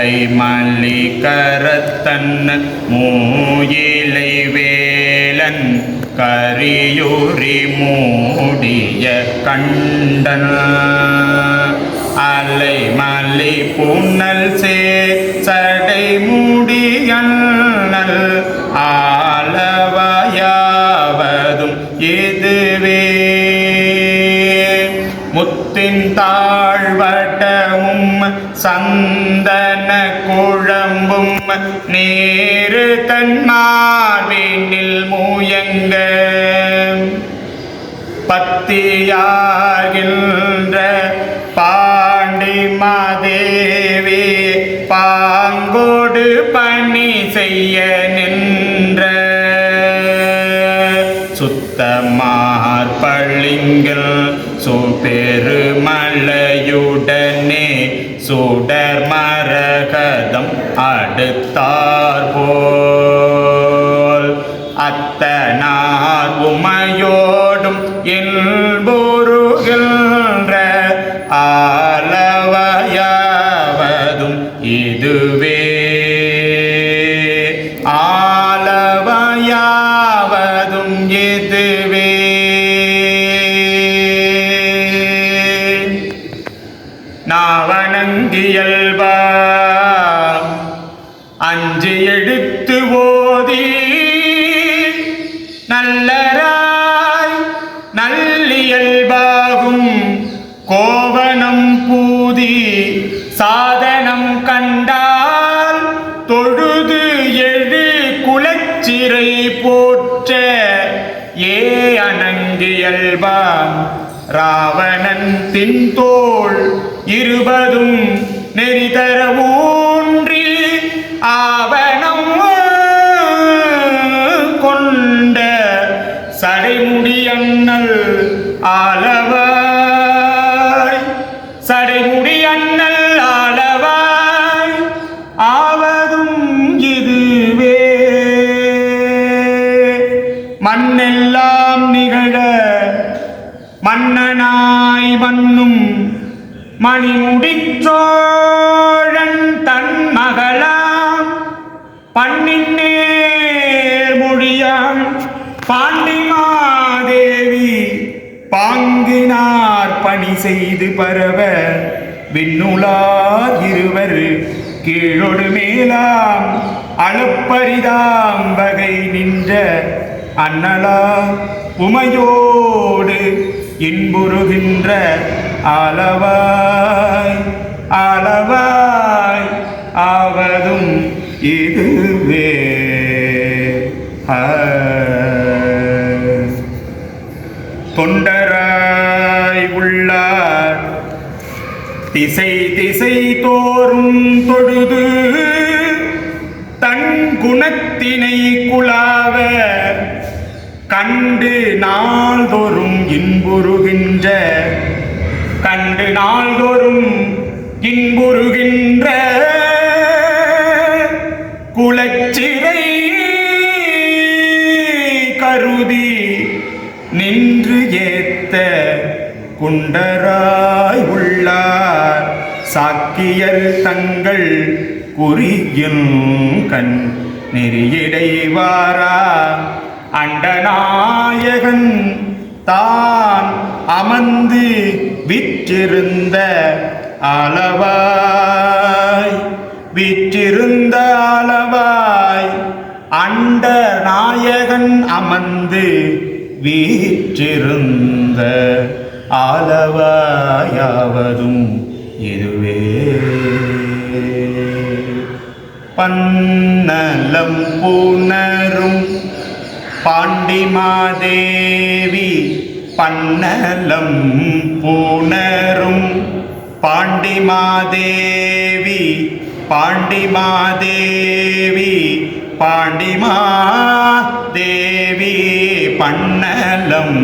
அலை மல்லி கரத்தன் மூயிலை வேலன் கரியூரி மூடிய கண்டன். அலை மல்லி புன்னல் சே சடை மூடியல் நேரு தன்மாவினில் மூயங்க. பத்தியாகின்ற பாண்டி மாதேவி பாங்கோடு பணி செய்ய நின்ற. சுத்தமார் பள்ளிங்கள் சுபெருமலையுடனே சுடர் மரகதம் அடுத்தார் போல். அத்தனார் உமையோடும் இன்புருகின்ற ஆலவையாவதும் இதுவே. ஆலவையாவதும் இதுவே. நாவணங்கியல் இயல்பான் ராவணன் தின்தோள் இருபதும் நெறிதர ஊன்றில் ஆவணம் கொண்ட சடைமுடியண்ணல் அண்ணல் ஆலவாய். சடைமுடி ஆவதும் இதுவே. மன்னும் மணிமுடிச்சோழன் தன் மகளாம் பண்ணின் நேர் பாண்டிமாதேவி. பாங்கினார் பணி செய்து பரவ விண்ணுலார் இருவர். கீழொடு மேலாம் அளப்பரிதாம் வகை நின்ற அண்ணலா உமையோடு இன்புறுகின்ற அளவாய் அளவாய் ஆவதும் இதுவே. தொண்டராய் உள்ளார் திசை திசை தோறும் தொழுது தன் குணத்தினை குழா கண்டு நாள்தோறும் இன்புறுகின்ற கண்டு நாள்தோறும் இன்புறுகின்ற குலச்சிறை கருதி நின்று ஏத்த குண்டராய் உள்ளார். சாக்கியர் தங்கள் குறியும் கண் நெறியடைவாரா. அண்டநாயகன் தான் அமர்ந்து விற்றிருந்த அளவாய் விற்றிருந்த அளவாய் அண்ட நாயகன் அமர்ந்து வீற்றிருந்த அளவாயாவதும் இதுவே. பன்னலம் புனரும் பாண்டிமாதேவி பன்னலம் பூணரும். பாண்டிமாதேவி பாண்டிமாதேவி பாண்டிமாதேவி பன்னலம்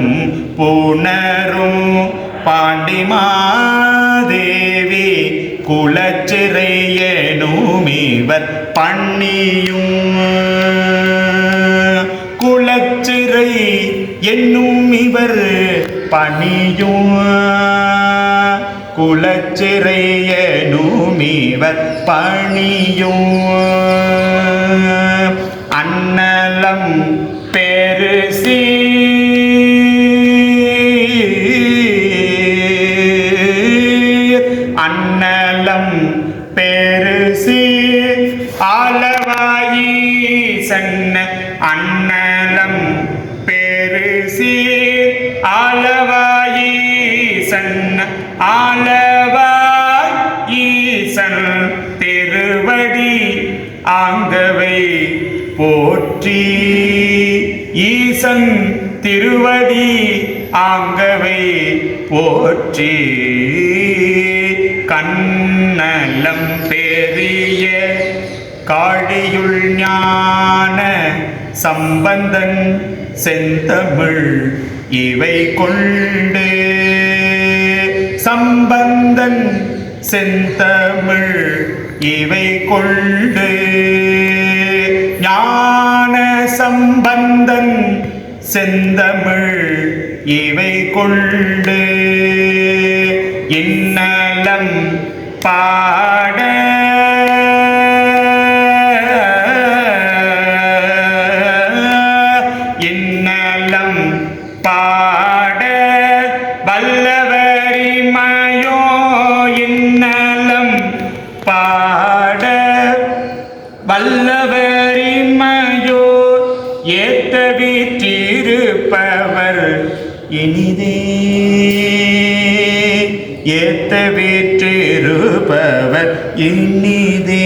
பூணரும். பாண்டிமாதேவி குலச்சிறையனுமிவர் பண்ணியும். என்னும் இவர் பணியும் குலச்சிறையனும் இவர் பணியும் அன்னலம் ஆலவாய் ஈசன் திருவடி ஆங்கவை போற்றி. ஈசன் திருவடி ஆங்கவை போற்றி. கண்ணலம் பெரிய காடியுள் ஞான சம்பந்தன் செந்தமிழ் இவை கொண்டு சம்பந்தன் செந்தமிழ் இவை கொண்டு ஞான சம்பந்தன் செந்தமிழ் இவை கொண்டு இன்னலம் பாட ஏத்த வீற்றிருப்பவர் இந்நிதே